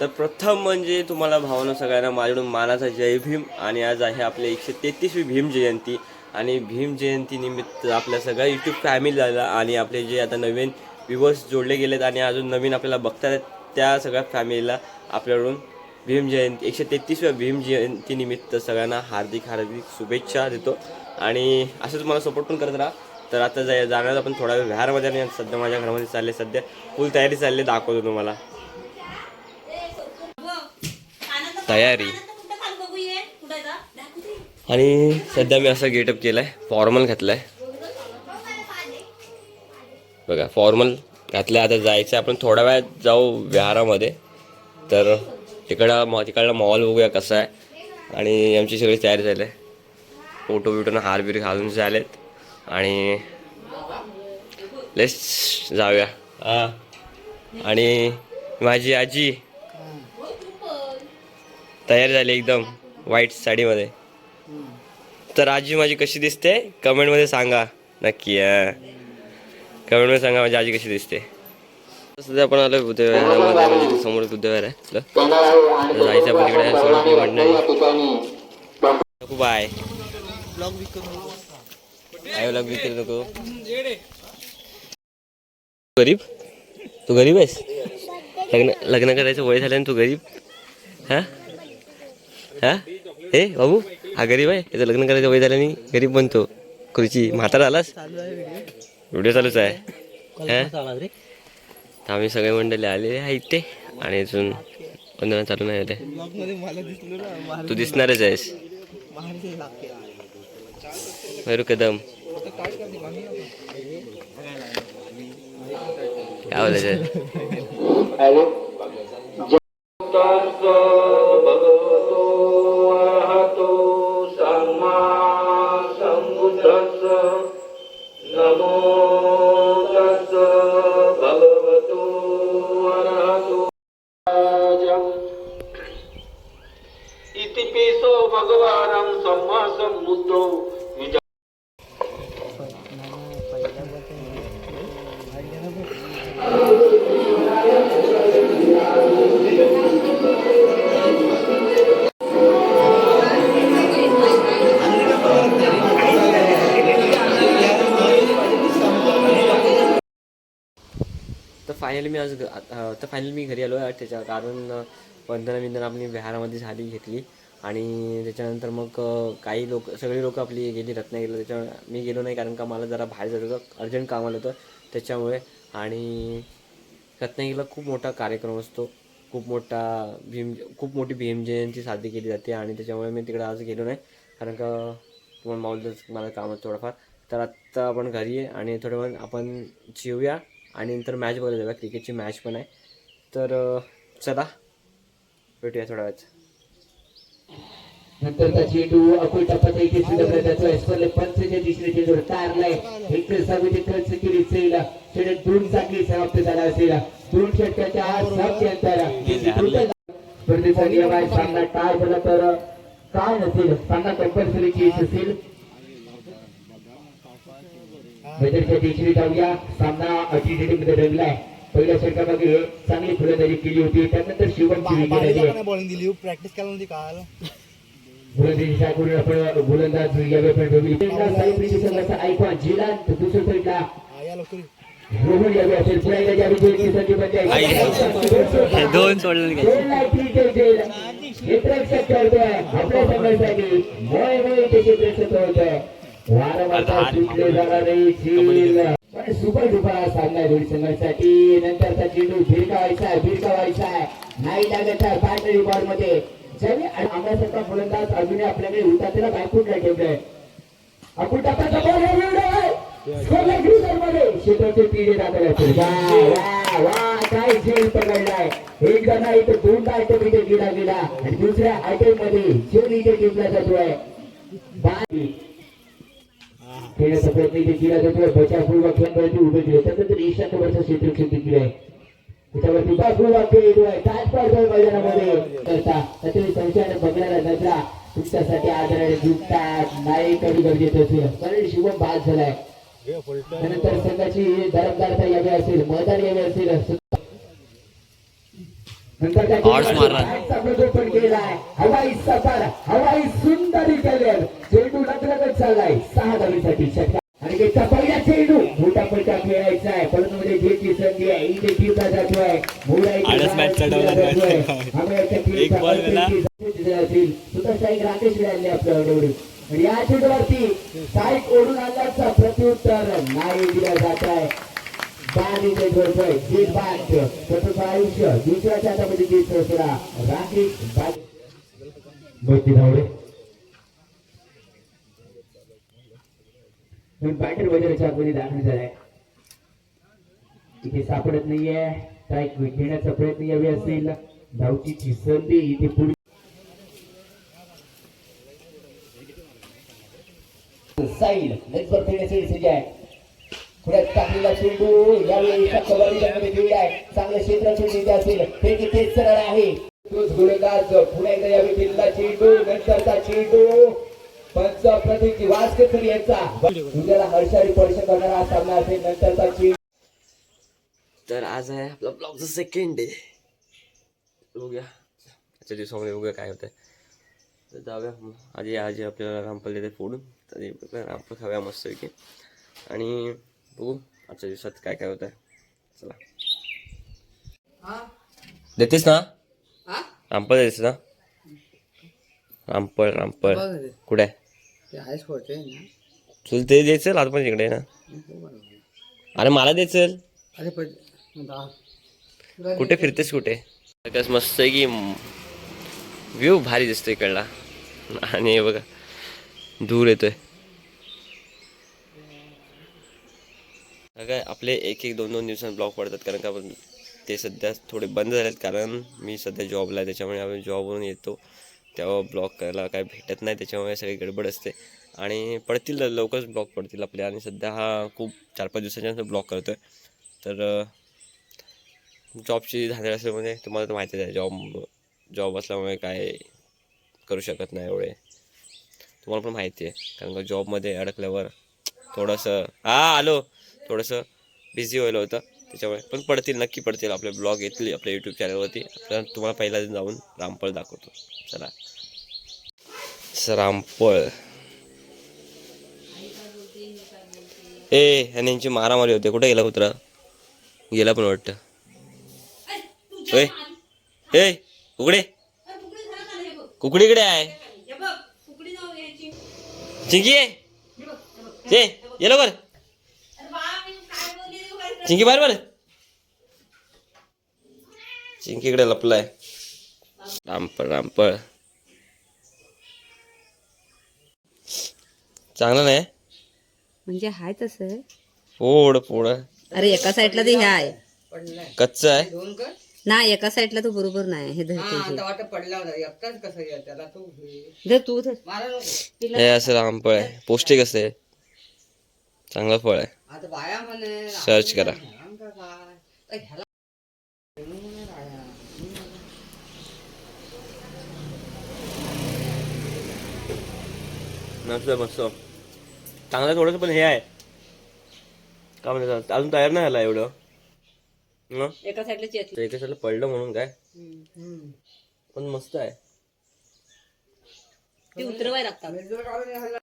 तर प्रथम म्हणजे तुम्हाला भावना सगळ्यांना माझ्याकडून मानाचा जय भीम. आणि आज आहे आपल्या एकशे तेहतीसवी भीम जयंती. आणि भीम जयंती निमित्त आपल्या सगळ्या यूट्यूब फॅमिली झाला आणि आपले जे आता नवीन व्ह्युअर्स जोडले गेलेत आणि अजून नवीन आपल्याला बघतात त्या सगळ्या फॅमिलीला आपल्याकडून भीम जयंती एकशे तेहतीसव्या भीम जयंतीनिमित्त सगळ्यांना हार्दिक हार्दिक शुभेच्छा देतो. आणि असं तुम्हाला सपोर्ट पण करत राहा. तर आता जाय जाणार आपण थोडा वेळ व्यारमध्ये आणि सध्या माझ्या घरामध्ये चालले सध्या. फुल तयारी चालली आहे, दाखवतो तुम्हाला. तयारी. आणि सध्या मी असं गेटअप केलाय फॉर्मल घातलाय. बघा फॉर्मल घातलं आता जायचं आपण थोड्या वेळात जाऊ विहारामध्ये. तर तिकडं मॉ तिकडला मॉल बघूया कसा आहे. आणि आमची सगळी तयारी झाली आहे फोटो बिटोनं हार बीर घालून झालेत. आणि लेस जाऊया. हां. आणि माझी आजी तयार झाली एकदम व्हाईट साडीमध्ये. तर आजी माझी कशी दिसते? कमेंटमध्ये सांगा. नक्की कमेंटमध्ये सांगा माझी आजी कशी दिसते. सध्या आपण आलो बुद्धविहारामध्ये म्हणजे समोर बुद्धविहार आहे जायचं आपण तिकडे सगळी नको बाय काय ब्लॉग नको. गरीब? तू गरीब आहेस? लग्न लग्न करायचं वय झालं ना तू गरीब? हा? हा? हे बाबू? हा गरीब आहे? याचं लग्न करायचं वय झालं आणि गरीब बनतो. खुर्ची म्हातारा आलास? व्हिडिओ चालूच आहे. आम्ही सगळे मंडळी आलेले आहे इथे आणि अजून वंदना चालू नाही आले तू दिसणारच आहेस. मेरू कदम. काय बोलायचं? फायनली मी आज आता- फायनली मी घरी आलो आहे त्याच्या कारण वंदना विंदना आपली विहारामध्ये झाली घेतली. आणि त्याच्यानंतर मग काही लोक सगळी लोक आपली गेली रत्नागिरीला. त्याच्यामुळे मी गेलो नाही कारण का मला जरा बाहेर जायचं होतं. अर्जंट काम आलं होतं त्याच्यामुळे. आणि रत्नागिरीला खूप मोठा कार्यक्रम असतो. खूप मोठा भीम खूप मोठी भीम जयंती साजरी केली जाते. आणि त्याच्यामुळे मी तिकडे आज गेलो नाही. कारण का तुम्हाला माऊलच मला काम थोडंफार. तर आत्ता आपण घरी आहे आणि थोडं वेळ आपण जेऊया. आणि नंतर मॅच बघायला जाऊया. क्रिकेटची मॅच पण आहे. तर चला. भेटूया थोडा वेळ नंतर चेंडू अकुल टप्प्याचा इथे सुद्धा प्रयत्न एसपरले पंचच्या दिशेने चेंडू तारलाय. एक समिती खर्च केली असेल चेंडू दोन चांगली समाप्त झाला असेल. दोन षटकाच्या आज सातचे अंतर स्पर्धेचा नियम आहे सामना टाय झाला तर काय नसेल? सामना कंपल्सरी केस असेल. मेजरच्या तिसरी जाऊया. सामना अटी मध्ये रंगलाय पहिल्या षटकामध्ये चांगली फलंदाजी केली होती. त्यानंतर बॉलिंग दिली. प्रॅक्टिस केला नव्हती काल. गोलंदाजीच्या आपण गोलंदाज पण दुसऱ्या साईडला. रोहन यावे असेल. पुन्हा एकदा संधी. दोन सोडले दोन. हे प्रेक्षक खेळतोय आपल्या संघासाठी. मोय मोय त्याचे प्रेक्षक होतोय सुपर डुपर हा सामना आहे संघासाठी नंतरचा चेंडू भिरकावायचा आहे भिरकावायचा आहे. नाही लागत आहे पार्टनरी बॉलमध्ये ज्याने आम्हासारखा फलंदाज अजूनही आपल्याकडे होता त्याला बायपूटला ठेवलंय. आपण टाकाचा बॉल स्कोरला मध्ये क्षेत्राचे दाखल वा वा काय झेल पकडलाय. एक जण तर आयटम इथे गेला आणि दुसऱ्या आयटममध्ये झेल इथे जातोय. प्रयत्न इथे केला जातोय बचावपूर्वक खेळावरती उभे केले. त्यानंतर ईशान्य देखील आहे त्याच्यावरती खेळ ताज पडतोय मैदानामध्ये. करता संशयाने बघणारा नजरा तुमच्यासाठी आदराने जुटतात नाही कधी गरजेचं असेल कारण शिवम बाद झालाय. त्यानंतर संघाची दरमदारता यावी असेल मैदान यावे असेल. नंतर हवाई सफर हवाई सुंदरी केले चेंडू चाललाय. सहा धावीसाठी षटकार आणि त्याचा पहिला चेंडू. मोठा पलटा खेळायचा आहे. परंतु मध्ये जेची संधी आहे. इथे टीमला जातोय. चा सुद्धा राकेश मिळाले आपल्या निवडून आणि या चेंडूवरती साईक ओढून आणल्याचा प्रत्युत्तर नाही दिला जात आहे. इथे जोडतोय जीत बाद स्वतःचं आयुष्य. दुसऱ्याच्या हातामध्ये सोडा राकेश मोठी धावडे. म्हणून बॅटर वगैरेच्या आतमध्ये दाखल झालाय इथे सापडत नाहीये. काय घेण्याचा प्रयत्न यावे असेल. धावचीची संधी इथे पुढे साईल नेटवर खेळण्याची संधी आहे. पुढे टाकलेला चेंडू. यावेळी कबड्डीमध्ये गेलेला आहे. चांगलं क्षेत्र चेंडू असेल. ते किती सरळ आहे. तोच गोलंदाज पुन्हा एकदा यावेळी केलेला चेंडू नंतरचा चेंडू. पंच प्रतीक वासकर यांचा. उद्याला हर्षारी स्पर्श करणारा हा सामना असेल नंतरचा चेंडू तर आज आहे आपला ब्लॉगचा सेकंड डे बघूया. आजच्या दिवसामध्ये बघूया काय होतंय. तर जाऊया. आधी आजी आपल्याला रामपल देते फोडून. तरी रामपल खाऊया मस्तपैकी. आणि बघू आजच्या दिवसात काय काय होतंय. चला. देतेस ना? रामपल देतेस ना? रामपळ रामपळ कुठे? तुला ते द्यायचं आज पण इकडे ना? अरे मला द्यायचं कुठे फिरतेस कुठे? कस मस्त आहे की व्ह्यू भारी दिसतो इकडला. आणि हे बघा दूर येतोय. काय आपले एक एक दोन दोन दिवसांत ब्लॉग पडतात कारण का आपण ते सध्या थोडे बंद झालेत कारण मी सध्या जॉबला आहे त्याच्यामुळे आपण जॉबवरून येतो. तेव्हा ब्लॉक करायला काय भेटत नाही त्याच्यामुळे सगळी गडबड असते. आणि पडतील लवकरच ब्लॉक पडतील आपले आणि सध्या हा खूप चार पाच दिवसाच्या ब्लॉक करतो आहे तर जॉबची झालेली असल्यामुळे तुम्हाला तर माहितीच आहे जॉब जॉब असल्यामुळे काय करू शकत नाही एवढे. तुम्हाला पण माहिती आहे कारण का जॉबमध्ये अडकल्यावर थोडंसं हा आलो. थोडंसं बिझी व्हायला होतं. त्याच्यामुळे पण पडतील नक्की पडतील. आपले ब्लॉग येतील आपल्या यूट्यूब चॅनलवरती तर तुम्हाला पहिला जाऊन रामपळ दाखवतो. चला. रामपळ ए आणि यांची मारामारी होते. कुठे गेला कुत्रा? गेला पण वाटतं. ए उघडे. कुकडीकडे आहे. चिंकी ये लवकर. चिंकी बाहेर बर चिंकीकडे लपलाय. रामपळ रामपळ चांगलं नाही? म्हणजे हाय तसं? पोड पोड अरे एका साईडला ते हे आहे. कच्च आहे? ना एका साईडला तो बरोबर नाही हे धरते हे. पडला होता. एकटाच कसं घ्या त्याला तो हे. धर तू धर. मारा नको. हे असं रामफळ आहे. पौष्टिक असते चांगलं फळ आहे. सर्च करा. मस्त मस्त. चांगलं थोडंसं पण हे आहे. का म्हणतात अजून तयार नाही झाला एवढं? एका साईडला एका साईडला पडलं म्हणून काय? हम्म. पण मस्त आहे. ती उतरवाय लागतात.